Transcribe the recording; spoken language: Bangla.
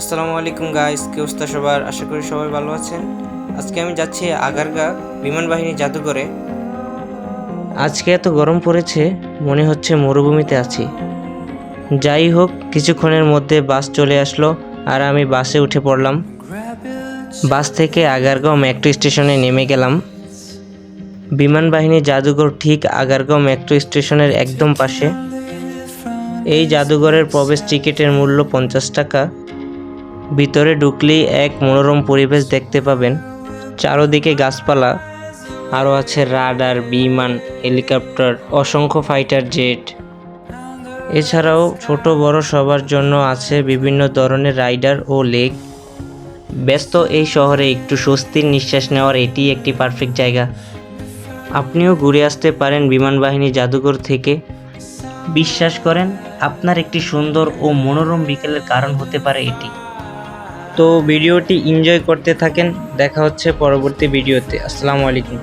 আসসালামু আলাইকুম গাইস কি অবস্থা সবার? আশা করি সবাই ভালো আছেন। আজকে আমি যাচ্ছি আগারগা বিমান বাহিনী জাদুঘরে। আজকে এত গরম পড়েছে, মনে হচ্ছে মরুভূমিতে আছি। যাই হোক, কিছুক্ষণের মধ্যে বাস চলে আসলো আর আমি বাসে উঠে পড়লাম। বাস থেকে আগারগাঁও মেট্রো স্টেশনে নেমে গেলাম। বিমান বাহিনী জাদুঘর ঠিক আগারগাঁও মেট্রো স্টেশনের একদম পাশে। এই জাদুঘরের প্রবেশ টিকিটের মূল্য পঞ্চাশ টাকা। ভিতরে ঢুকলেই এক মনোরম পরিবেশ দেখতে পাবেন। চারোদিকে গাছপালা আরও আছে রাডার বিমান, হেলিকপ্টার, অসংখ্য ফাইটার জেট। এছাড়াও ছোট বড় সবার জন্য আছে বিভিন্ন ধরনের রাইডার ও লেক। ব্যস্ত এই শহরে একটু স্বস্তির নিঃশ্বাস নেওয়ার এটি একটি পারফেক্ট জায়গা। আপনিও ঘুরে আসতে পারেন বিমান বাহিনী জাদুঘর থেকে। বিশ্বাস করেন, আপনার একটি সুন্দর ও মনোরম বিকেলের কারণ হতে পারে এটি। তো ভিডিওটি এনজয় করতে থাকেন। দেখা হচ্ছে পরবর্তী ভিডিওতে। আসসালামু আলাইকুম।